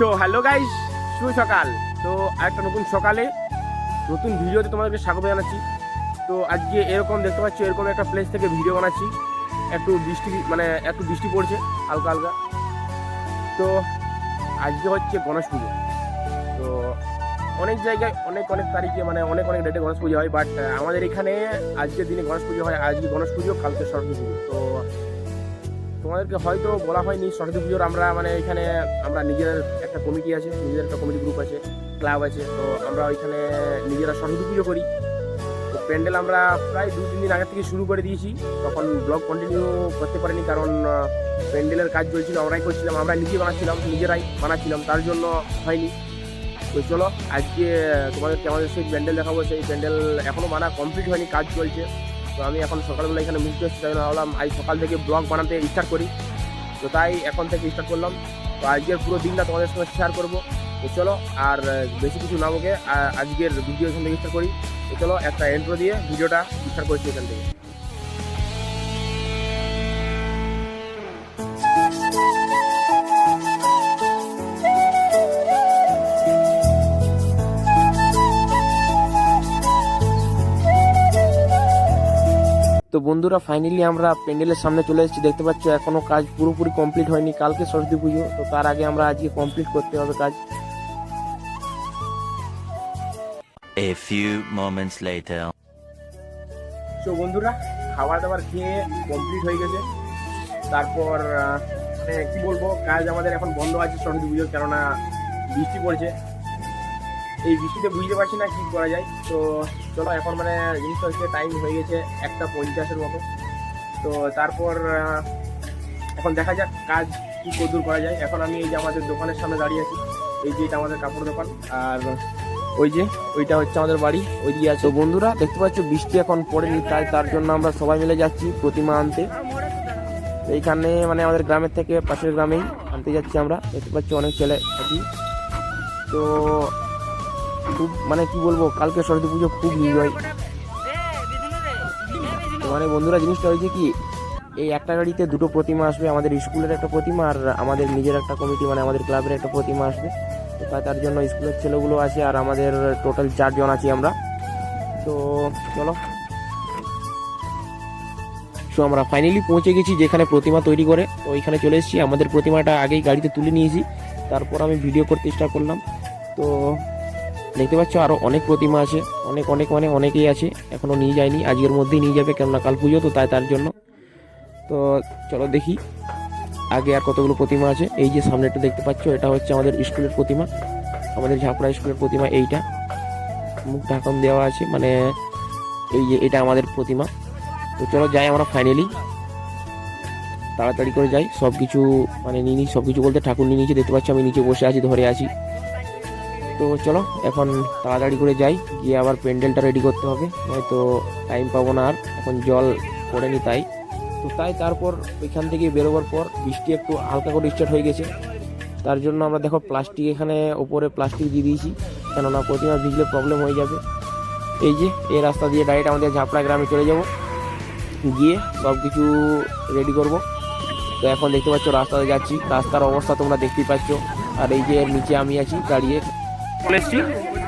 So hello guys শুভ সকাল। তো একটা নতুন সকালে, নতুন ভিডিওতে তোমাদেরকে স্বাগত জানাচ্ছি। তো আজকে এরকম দেখতে পাচ্ছি, এরকম একটা প্লেস থেকে ভিডিও বানাচ্ছি। একটু বৃষ্টি মানে একটু বৃষ্টি পড়ছে, হালকা হালকা। তো আজকে হচ্ছে গণেশ পুজো। তো অনেক জায়গায় অনেক অনেক তারিখে মানে অনেক অনেক ডেটে গণেশ পুজো হয় বাট আমাদের এখানে আজকের দিনে গণেশ পুজো হয়, আজকে গণেশ পুজো কালকে সরস্বতী পুজো। তো তোমাদেরকে হয়তো বলা হয়নি সরস্বতী পুজোর আমরা মানে এখানে, আমরা নিজের একটা কমিটি আছে, নিজের একটা কমিটি গ্রুপ আছে ক্লাব আছে, তো আমরা ওইখানে নিজেরা সরস্বতী পুজো করি। তো প্যান্ডেল আমরা প্রায় দু, তিন দিন আগে থেকে শুরু করে দিয়েছি, তখন ব্লগ কন্টিনিউ করতে পারিনি, কারণ প্যান্ডেলের কাজ চলছিল, আমরাই করছিলাম, আমরা নিজে বানাচ্ছিলাম, নিজেরাই বানাচ্ছিলাম, তার জন্য হয়নি। তো চলো, আজকে তোমাদেরকে আমাদের সেই প্যান্ডেল দেখাবো, সেই প্যান্ডেল এখনও বানা কমপ্লিট হয়নি, কাজ চলছে। তো আমি এখন সকালবেলা এখানে মিস করছি তাই ভাবলাম আজ সকাল থেকে ব্লগ বানাতে স্টার্ট করি। তো তাই এখন থেকে স্টার্ট করলাম। তো আজকের পুরো দিনটা তোমাদের সঙ্গে শেয়ার করব। তো চলো, আর বেশি কিছু না বকে আজকের ভিডিও এখান থেকে স্টার্ট করি। তো চলো, একটা এন্ট্রো দিয়ে ভিডিওটা স্টার্ট করছি এখান থেকে। বন্ধুরা ফাইনালি আমরা প্যান্ডেলের সামনে চলে এসেছি। দেখতে পাচ্ছ এখনও কাজ পুরোপুরি কমপ্লিট হয়নি। কালকে সরস্বতী পুজো তো তার আগে আমরা আজকে কমপ্লিট করতে হবে কাজ। A few moments later. তো বন্ধুরা খাবার দাবার খেয়ে কমপ্লিট হয়ে গেছে। তারপর মানে কি বলব কাজ আমাদের এখন বন্ধ আছে সরস্বতী পুজো কেননা বৃষ্টি পড়ছে। এই বৃষ্টিতে বুঝতে পারছি না কি করা যায়। তো চলো এখন মানে জিনিসটা হচ্ছে টাইম হয়ে গেছে একটা পঞ্চাশের মতো। তো তারপর এখন দেখা যাক কাজ কী কদূর করা যায়। এখন আমি এই যে আমাদের দোকানের সামনে দাঁড়িয়ে আছি এই যে এটা আমাদের কাপড় দোকান। আর ওই যে ওইটা হচ্ছে আমাদের বাড়ি ওই দিকে আছে বন্ধুরা দেখতে পাচ্ছ বৃষ্টি এখন পড়েনি তাই তার জন্য আমরা সবাই মিলে যাচ্ছি প্রতিমা আনতে। এইখানে মানে আমাদের গ্রামের থেকে পাশের গ্রামেই আনতে যাচ্ছি আমরা। দেখতে পাচ্ছি অনেক ছেলে আছি তো খুব মানে কি বলব, কালকে সরস্বতী পুজো খুব এনজয় মানে বন্ধুরা, জিনিসটা হয়েছে কি, এই একটা গাড়িতে দুটো প্রতিমা আসবে, আমাদের স্কুলের একটা প্রতিমা আর আমাদের নিজের একটা কমিটি মানে আমাদের ক্লাবের একটা প্রতিমা আসবে। তো তার জন্য স্কুলের ছেলেগুলো আছে আর আমাদের টোটাল চারজন আছি আমরা। তো চলো। সো আমরা ফাইনালি পৌঁছে গেছি যেখানে প্রতিমা তৈরি করে। তো ওইখানে চলে এসেছি। আমাদের প্রতিমাটা আগেই গাড়িতে তুলে নিয়েছি। তারপর আমি ভিডিও করতে স্টার্ট করলাম। তো দেখতে পাচ্ছ আরও অনেক প্রতিমা আছে। অনেক অনেক মানে অনেকেই আছে। এখনও নিয়ে যায়নি। আজকের মধ্যেই নিয়ে যাবে, কেননা কাল পুজো, তো তাই তার জন্য। তো চলো দেখি, আগে আর কতগুলো প্রতিমা আছে। এই যে সামনেটা দেখতে পাচ্ছ, এটা হচ্ছে আমাদের স্কুলের প্রতিমা। আমাদের ঝাপড়া স্কুলের প্রতিমা এইটা। মুখ ঢাকন দেওয়া আছে মানে এই যে এটা আমাদের প্রতিমা। তো চলো যাই আমরা ফাইনালি তাড়াতাড়ি করে যাই। সব কিছু মানে নিয়ে নিই সব কিছু বলতে ঠাকুর নিয়ে নিয়েছি। দেখতে পাচ্ছি আমি নিচে বসে আছি, ধরে আছি। তো চলো, এখন তাড়াতাড়ি করে যাই, গিয়ে আবার প্যান্ডেলটা রেডি করতে হবে, নয়তো টাইম পাবো না আর, এখন জল পড়েনি তাই। তো তাই তারপর ওইখান থেকে বেরোবার পর বৃষ্টি একটু হালকা করে স্টার্ট হয়ে গেছে। তার জন্য আমরা দেখো প্লাস্টিক এখানে ওপরে প্লাস্টিক দিয়ে দিয়েছি, কেননা প্রতিমা ভিজলে প্রবলেম হয়ে যাবে। এই যে, এই রাস্তা দিয়ে ডাইরেক্ট আমাদের ঝাপড়া গ্রামে চলে যাব। গিয়ে সব কিছু রেডি করব। তো এখন দেখতে পাচ্ছ রাস্তাতে যাচ্ছি, রাস্তার অবস্থা তোমরা দেখতেই পাচ্ছ। আর এই যে নিচে আমি আছি, দাঁড়িয়ে চলে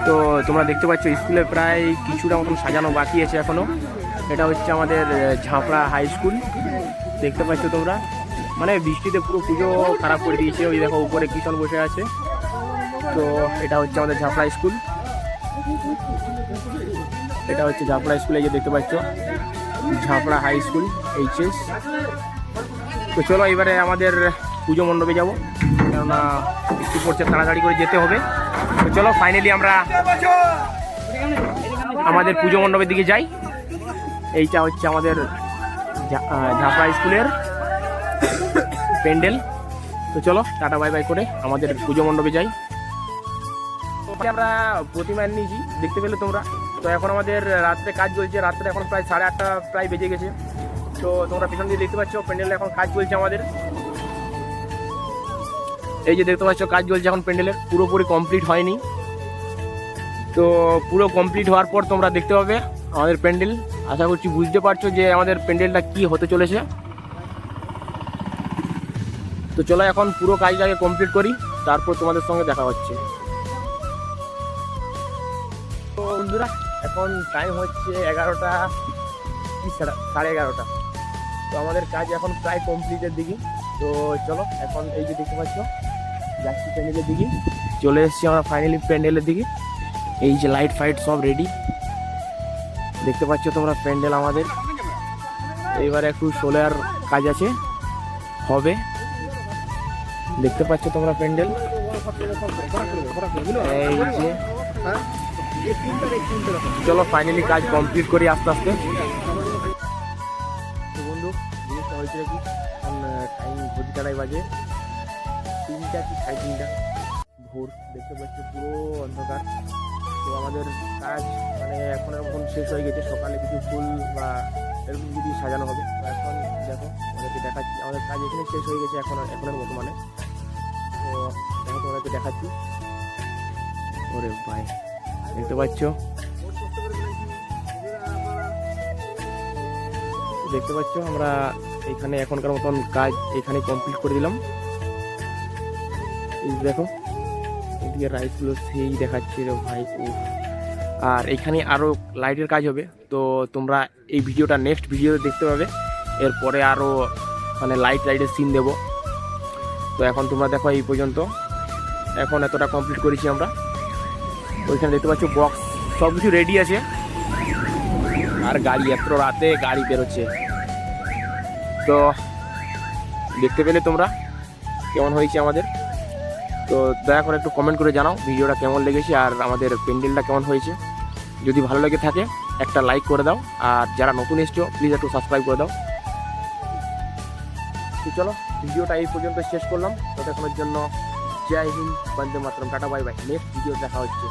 তো তোমরা দেখতে পাচ্ছ, স্কুলে প্রায় কিছুটা মতন সাজানো বাকি আছে এখনও। এটা হচ্ছে আমাদের ঝাপড়া হাই স্কুল। দেখতে পাচ্ছ তোমরা? মানে বৃষ্টিতে পুরো পুজো খারাপ করে দিয়েছে। ওই দেখো, উপরে কিষণ বসে আছে। তো এটা হচ্ছে আমাদের ঝাপড়া স্কুল। এটা হচ্ছে ঝাপড়া স্কুলে যে দেখতে পাচ্ছ। ঝাপড়া হাই স্কুল এইচএস তো চলো এবারে আমাদের পুজো মণ্ডপে যাব। কেননা বৃষ্টি পড়ছে, তাড়াতাড়ি করে যেতে হবে। তো চলো ফাইনালি আমরা আমাদের পুজো মণ্ডপের দিকে যাই। এইটা হচ্ছে আমাদের ঝাপড়া স্কুলের প্যান্ডেল। তো চলো, টাটা বাই বাই করে আমাদের পুজো মণ্ডপে যাই। আমরা প্রতিমা নিয়েছি দেখতে পেলে তোমরা। তো এখন আমাদের রাত্রে কাজ চলছে, রাত্রে এখন প্রায় সাড়ে আটটা, প্রায় বেজে গেছে। তো তোমরা পিছন দিয়ে দেখতে পাচ্ছ, প্যান্ডেলে এখন কাজ চলছে আমাদের। এই যে দেখতে পাচ্ছ, কাজ চলছে এখন প্যান্ডেলের। পুরোপুরি কমপ্লিট হয়নি। তো পুরো কমপ্লিট হওয়ার পর তোমরা দেখতে পাবে আমাদের প্যান্ডেল। আশা করছি বুঝতে পারছ যে আমাদের প্যান্ডেলটা কি হতে চলেছে। তো চলো এখন পুরো কাজটাকে কমপ্লিট করি, তারপর তোমাদের সঙ্গে দেখা হচ্ছে। তো বন্ধুরা, এখন টাইম হচ্ছে এগারোটা কি, সাড়ে- এগারোটা। তো আমাদের কাজ এখন প্রায় কমপ্লিটের দিকে। তো চলো, এখন এই যে দেখতে পাচ্ছ যাচ্ছি প্যান্ডেলের দিকে। চলে এসেছি আমরা ফাইনালি প্যান্ডেলের দিকে। এই যে লাইট ফাইট সব রেডি দেখতে পাচ্ছ তোমরা প্যান্ডেল আমাদের। এইবার একটু সোলার কাজ আছে। হবে। দেখতে পাচ্ছ তোমরা প্যান্ডেল। এই যে। চলো ফাইনালি কাজ কমপ্লিট করি আস্তে আস্তে। বন্ধু, জিনিসটা হয়েছিল কি? টাইম কাটাই বাজে। তিনটা কি সাড়ে তিনটা? ভোর, দেখতে পাচ্ছি পুরো অন্ধকার। তো আমাদের কাজ মানে এখন এখন শেষ হয়ে গেছে, সকালে কিছু ফুল বা এরকম কিছু সাজানো হবে। তো এখন দেখো আমাদেরকে দেখাচ্ছি। আমাদের কাজ এখানে শেষ হয়ে গেছে এখন এখনের মতো মানে তো দেখো, তোমাদেরকে দেখাচ্ছি। ওরে ভাই, দেখতে পাচ্ছ? দেখতে পাচ্ছ, আমরা এখানে এখনকার মতন কাজ এখানে কমপ্লিট করে দিলাম। দেখো, এদিকে রাইসগুলো সেই দেখাচ্ছে রে ভাই। আর এখানে আরও লাইটের কাজ হবে, তো তোমরা এই ভিডিওটা নেক্সট ভিডিওতে দেখতে পাবে। এরপরে আরও মানে লাইট লাইটের সিন দেব। তো এখন তোমরা দেখো এই পর্যন্ত। এখন এতটা কমপ্লিট করেছি আমরা। ওইখানে দেখতে পাচ্ছ বক্স সব কিছু রেডি আছে। আর গাড়ি, এত রাতে গাড়ি বেরোচ্ছে। তো দেখতে পেলে তোমরা, কেমন হয়েছে আমাদের? তো দয়া করে একটু কমেন্ট করে জানাও ভিডিওটা কেমন লেগেছে আর আমাদের প্যান্ডেলটা কেমন হয়েছে। যদি ভালো লেগে থাকে, একটা লাইক করে দাও আর যারা নতুন এসছো প্লিজ একটু সাবস্ক্রাইব করে দাও। তো চলো ভিডিওটা এই পর্যন্ত শেষ করলাম। ততক্ষণের জন্য Jai Hind, Vande Mataram, tata bye bye next video দেখা হচ্ছে।